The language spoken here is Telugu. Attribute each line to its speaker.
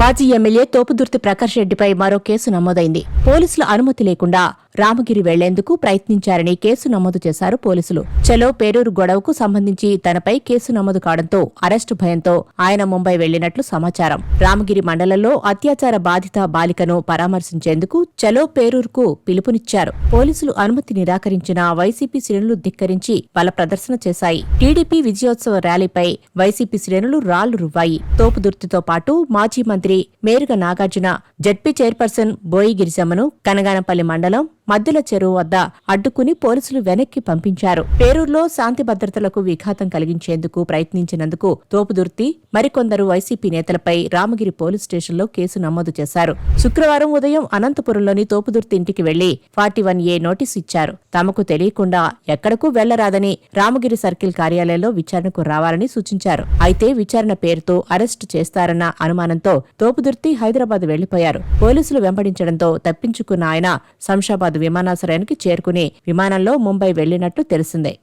Speaker 1: మాజీ ఎమ్మెల్యే తోపుదుర్తి ప్రకాష్ రెడ్డిపై మరో కేసు నమోదైంది. పోలీసుల అనుమతి లేకుండా రామగిరి వెళ్ళేందుకు ప్రయత్నించారని కేసు నమోదు చేశారు పోలీసులు. చలో పేరూరు గొడవకు సంబంధించి తనపై కేసు నమోదు కావడంతో అరెస్టు భయంతో ఆయన ముంబై వెళ్ళినట్లు సమాచారం. రామగిరి మండలంలో అత్యాచార బాధిత బాలికను పరామర్శించేందుకు చలో పేరూరుకు పిలుపునిచ్చారు. పోలీసులు అనుమతి నిరాకరించిన వైసీపీ శ్రేణులు ధిక్కరించి బల ప్రదర్శన చేశాయి. టీడీపీ విజయోత్సవ ర్యాలీపై వైసీపీ శ్రేణులు రాళ్ళు రువ్వాయి. తోపుదుర్తితో పాటు మాజీ మంత్రి మేరుగ నాగార్జున జడ్పీ చైర్పర్సన్ బోయి గిరిజమ్మను కనగానపల్లి మండలం మద్దుల చెరువు వద్ద అడ్డుకుని పోలీసులు వెనక్కి పంపించారు. పేరూరులో శాంతి భద్రతలకు విఘాతం కలిగించేందుకు ప్రయత్నించినందుకు తోపుదుర్తి మరికొందరు వైసీపీ నేతలపై రామగిరి పోలీస్ స్టేషన్లో కేసు నమోదు చేశారు. శుక్రవారం ఉదయం అనంతపురంలోని తోపుదుర్తి ఇంటికి వెళ్ళి ఫార్టీ వన్ ఏ నోటీసు ఇచ్చారు. తమకు తెలియకుండా ఎక్కడకు వెళ్ళరాదని రామగిరి సర్కిల్ కార్యాలయంలో విచారణకు రావాలని సూచించారు. అయితే విచారణ పేరుతో అరెస్టు చేస్తారన్న అనుమానంతో తోపుదుర్తి హైదరాబాద్ వెళ్ళిపోయారు పోలీసులు వెంబడించడంతో తప్పించుకున్న ఆయన శంషాబాద్ విమానాశ్రయానికి చేరుకుని విమానంలో ముంబై వెళ్ళినట్టు తెలిసిందే.